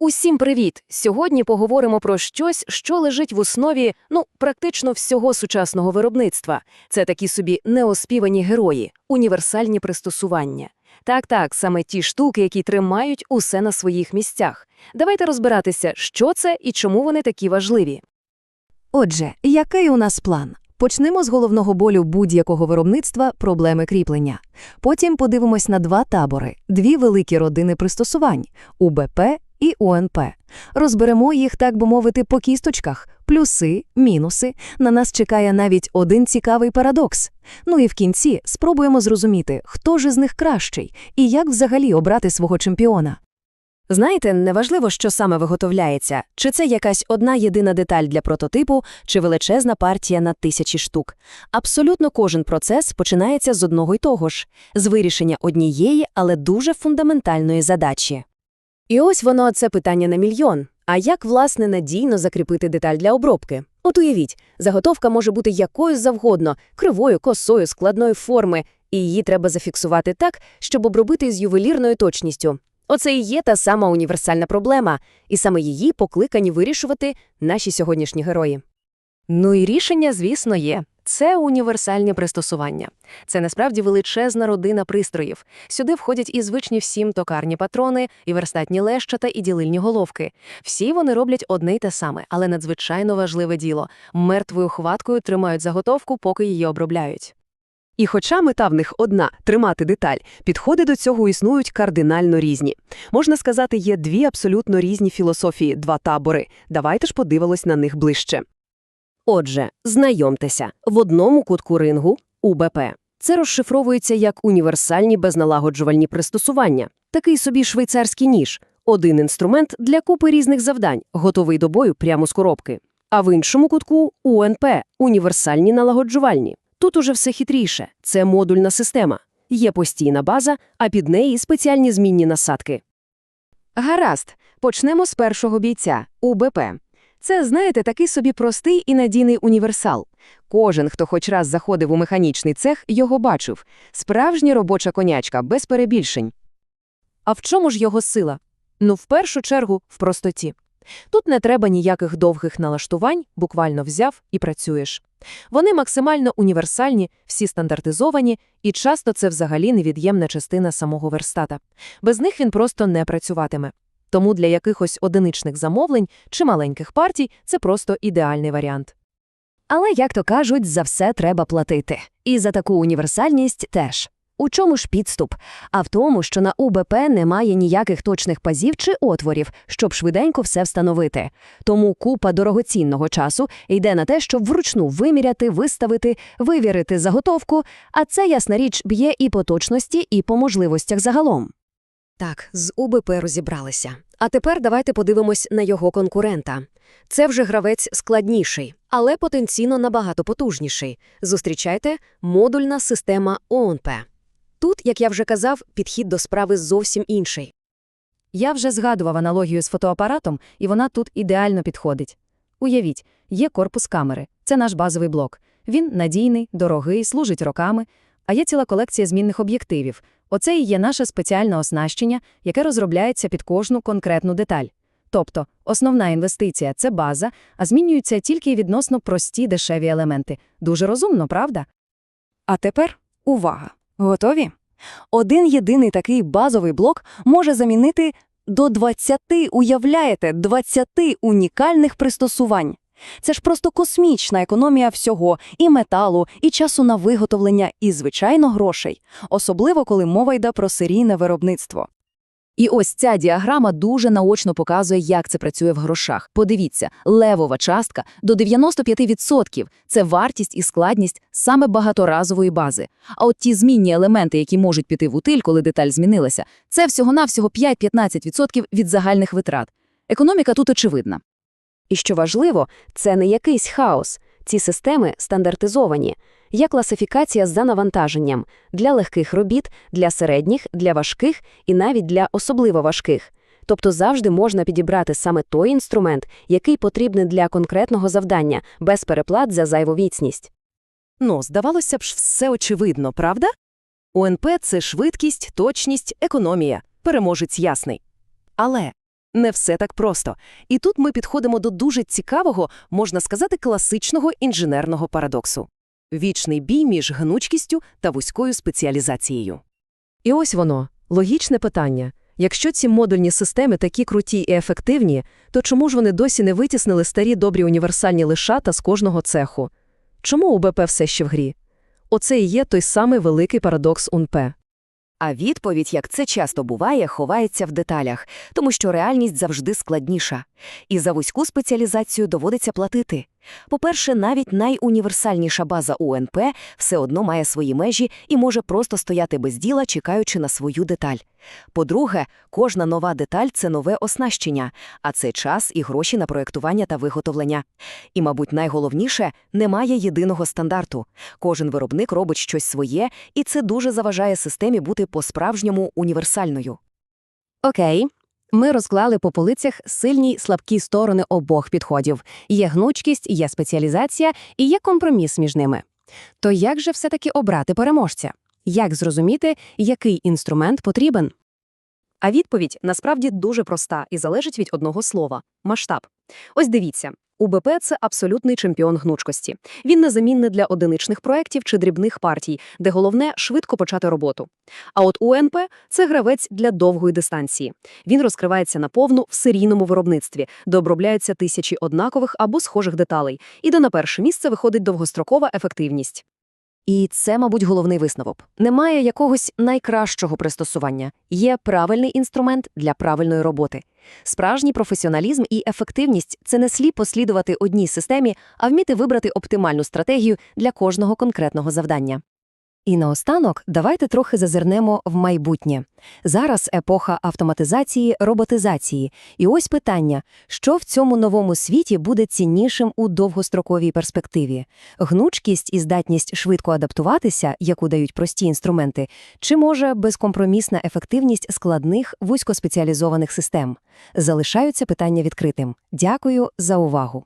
Усім привіт! Сьогодні поговоримо про щось, що лежить в основі, ну, практично всього сучасного виробництва. Це такі собі неоспівані герої, універсальні пристосування. Так-так, саме ті штуки, які тримають усе на своїх місцях. Давайте розбиратися, що це і чому вони такі важливі. Отже, який у нас план? Почнемо з головного болю будь-якого виробництва – проблеми кріплення. Потім подивимось на два табори, дві великі родини пристосувань – УБП і УНП. Розберемо їх, так би мовити, по кісточках – плюси, мінуси. На нас чекає навіть один цікавий парадокс. Ну і в кінці спробуємо зрозуміти, хто ж із них кращий і як взагалі обрати свого чемпіона. Знаєте, неважливо, що саме виготовляється, чи це якась одна єдина деталь для прототипу, чи величезна партія на тисячі штук. Абсолютно кожен процес починається з одного й того ж – з вирішення однієї, але дуже фундаментальної задачі. І ось воно це питання на мільйон. А як, власне, надійно закріпити деталь для обробки? От уявіть, заготовка може бути якою завгодно – кривою, косою, складної форми, і її треба зафіксувати так, щоб обробити з ювелірною точністю. Оце і є та сама універсальна проблема, і саме її покликані вирішувати наші сьогоднішні герої. Ну і рішення, звісно, є. Це універсальні пристосування. Це насправді величезна родина пристроїв. Сюди входять і звичні всім токарні патрони, і верстатні лещата, і ділильні головки. Всі вони роблять одне й те саме, але надзвичайно важливе діло – мертвою хваткою тримають заготовку, поки її обробляють. І хоча мета в них одна – тримати деталь, підходи до цього існують кардинально різні. Можна сказати, є дві абсолютно різні філософії, два табори. Давайте ж подивимось на них ближче. Отже, знайомтеся, в одному кутку рингу – УБП. Це розшифровується як універсальні безналагоджувальні пристосування. Такий собі швейцарський ніж. Один інструмент для купи різних завдань, готовий до бою прямо з коробки. А в іншому кутку – УНП – універсальні налагоджувальні. Тут уже все хитріше. Це модульна система. Є постійна база, а під неї спеціальні змінні насадки. Гаразд, почнемо з першого бійця – УБП. Це, знаєте, такий собі простий і надійний універсал. Кожен, хто хоч раз заходив у механічний цех, його бачив. Справжня робоча конячка, без перебільшень. А в чому ж його сила? Ну, в першу чергу, в простоті. Тут не треба ніяких довгих налаштувань, буквально взяв і працюєш. Вони максимально універсальні, всі стандартизовані, і часто це взагалі невід'ємна частина самого верстата. Без них він просто не працюватиме. Тому для якихось одиничних замовлень чи маленьких партій це просто ідеальний варіант. Але, як то кажуть, за все треба платити. І за таку універсальність теж. У чому ж підступ? А в тому, що на УБП немає ніяких точних пазів чи отворів, щоб швиденько все встановити. Тому купа дорогоцінного часу йде на те, щоб вручну виміряти, виставити, вивірити заготовку, а це, ясна річ, б'є і по точності, і по можливостях загалом. Так, з УБП розібралися. А тепер давайте подивимось на його конкурента. Це вже гравець складніший, але потенційно набагато потужніший. Зустрічайте модульна система ООНП. Тут, як я вже казав, підхід до справи зовсім інший. Я вже згадував аналогію з фотоапаратом, і вона тут ідеально підходить. Уявіть, є корпус камери, це наш базовий блок. Він надійний, дорогий, служить роками, а є ціла колекція змінних об'єктивів. Оце і є наше спеціальне оснащення, яке розробляється під кожну конкретну деталь. Тобто, основна інвестиція це база, а змінюються тільки відносно прості дешеві елементи. Дуже розумно, правда? А тепер увага! Готові? Один єдиний такий базовий блок може замінити до 20, уявляєте, 20 унікальних пристосувань. Це ж просто космічна економія всього – і металу, і часу на виготовлення, і, звичайно, грошей. Особливо, коли мова йде про серійне виробництво. І ось ця діаграма дуже наочно показує, як це працює в грошах. Подивіться, левова частка до 95% – це вартість і складність саме багаторазової бази. А от ті змінні елементи, які можуть піти в утиль, коли деталь змінилася, це всього-навсього 5-15% від загальних витрат. Економіка тут очевидна. І що важливо, це не якийсь хаос. Ці системи стандартизовані. Є класифікація за навантаженням для легких робіт, для середніх, для важких і навіть для особливо важких. Тобто завжди можна підібрати саме той інструмент, який потрібний для конкретного завдання, без переплат за зайвовіцність. Ну, здавалося б все очевидно, правда? УНП – це швидкість, точність, економія. Переможець ясний. Але Не все так просто. І тут ми підходимо до дуже цікавого, можна сказати, класичного інженерного парадоксу. Вічний бій між гнучкістю та вузькою спеціалізацією. І ось воно, логічне питання. Якщо ці модульні системи такі круті і ефективні, то чому ж вони досі не витіснили старі добрі універсальні лишата з кожного цеху? Чому УБП все ще в грі? Оце і є той самий великий парадокс УНП. А відповідь, як це часто буває, ховається в деталях, тому що реальність завжди складніша. І за вузьку спеціалізацію доводиться платити. По-перше, навіть найуніверсальніша база УНП все одно має свої межі і може просто стояти без діла, чекаючи на свою деталь. По-друге, кожна нова деталь – це нове оснащення, а це час і гроші на проєктування та виготовлення. І, мабуть, найголовніше – немає єдиного стандарту. Кожен виробник робить щось своє, і це дуже заважає системі бути по-справжньому універсальною. Окей. Ми розклали по полицях сильні й слабкі сторони обох підходів. Є гнучкість, є спеціалізація і є компроміс між ними. То як же все-таки обрати переможця? Як зрозуміти, який інструмент потрібен? А відповідь насправді дуже проста і залежить від одного слова – масштаб. Ось дивіться, УБП – це абсолютний чемпіон гнучкості. Він незамінний для одиничних проєктів чи дрібних партій, де головне – швидко почати роботу. А от УНП – це гравець для довгої дистанції. Він розкривається наповну в серійному виробництві, де обробляються тисячі однакових або схожих деталей, і де на перше місце виходить довгострокова ефективність. І це, мабуть, головний висновок. Немає якогось найкращого пристосування. Є правильний інструмент для правильної роботи. Справжній професіоналізм і ефективність – це не сліпо слідувати одній системі, а вміти вибрати оптимальну стратегію для кожного конкретного завдання. І наостанок давайте трохи зазирнемо в майбутнє. Зараз епоха автоматизації, роботизації. І ось питання, що в цьому новому світі буде ціннішим у довгостроковій перспективі? Гнучкість і здатність швидко адаптуватися, яку дають прості інструменти, чи може безкомпромісна ефективність складних вузькоспеціалізованих систем? Залишаються питання відкритим. Дякую за увагу.